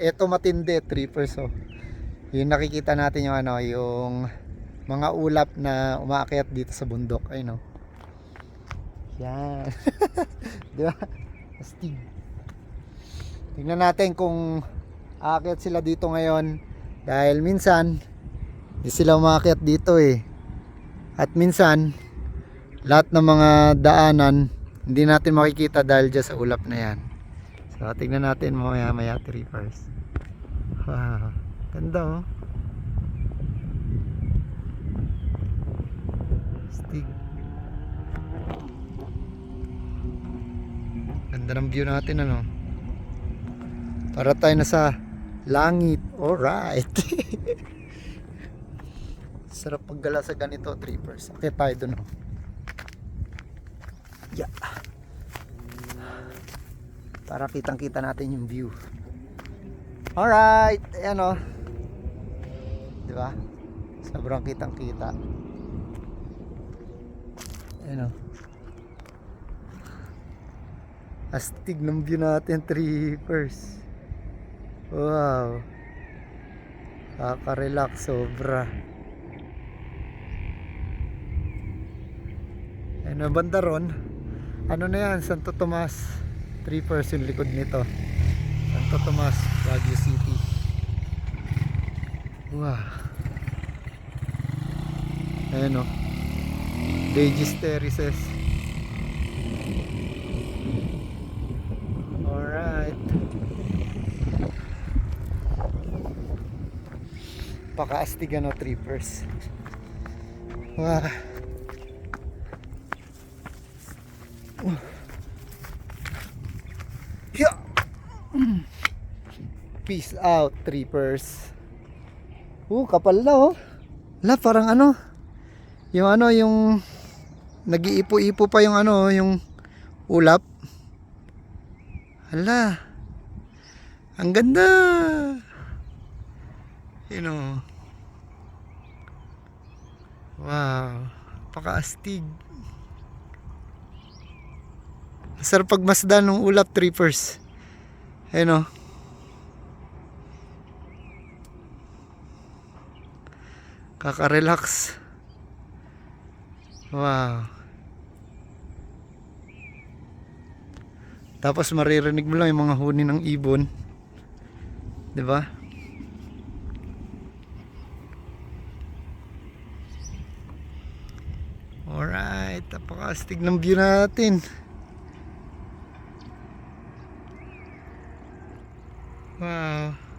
eto matindi, trippers oh. Yung nakikita natin yung ano, yung mga ulap na umaakyat dito sa bundok. Ayun oh. Yan. Di ba? Astig. Tingnan natin kung aakyat sila dito ngayon. Dahil minsan, di sila umaakyat dito eh. At minsan, lahat ng mga daanan, hindi natin makikita dahil dyan sa ulap na yan. So, tingnan natin mamaya maya trippers. Wow. Ganda oh. Stig. Ganda ng view natin ano. Para tayo na sa langit. Alright. Sarap paggala sa ganito, trippers. Akit tayo dun oh. Yeah. Para kitang kita natin yung view. Alright, ayan o. Di ba? Sobrang kitang kita. Ayan o. Astig ng view natin, trippers. Wow. Kaka-relax sobra. Ayan o, banda ron. Ano na yan, Santo Tomas. Trippers yung likod nito. Santo Tomas, Baguio City. Wow. Ayan o. Regis Terraces. Alright. Pakaastig ano, trippers. Wow. Yeah. Peace out, trippers. Uh, kapal na oh. La, parang ano. Yung ano, yung nag-iipo-ipo pa yung ano, yung ulap. Hala. Ang ganda. You know. Wow. Pakaastig. Sarap pagmasdan ng ulap trippers. Ayun oh. Kaka-relax. Wow. Tapos maririnig mo lang yung mga huni ng ibon. 'Di ba? Alright, napakastig ng view natin. Wow.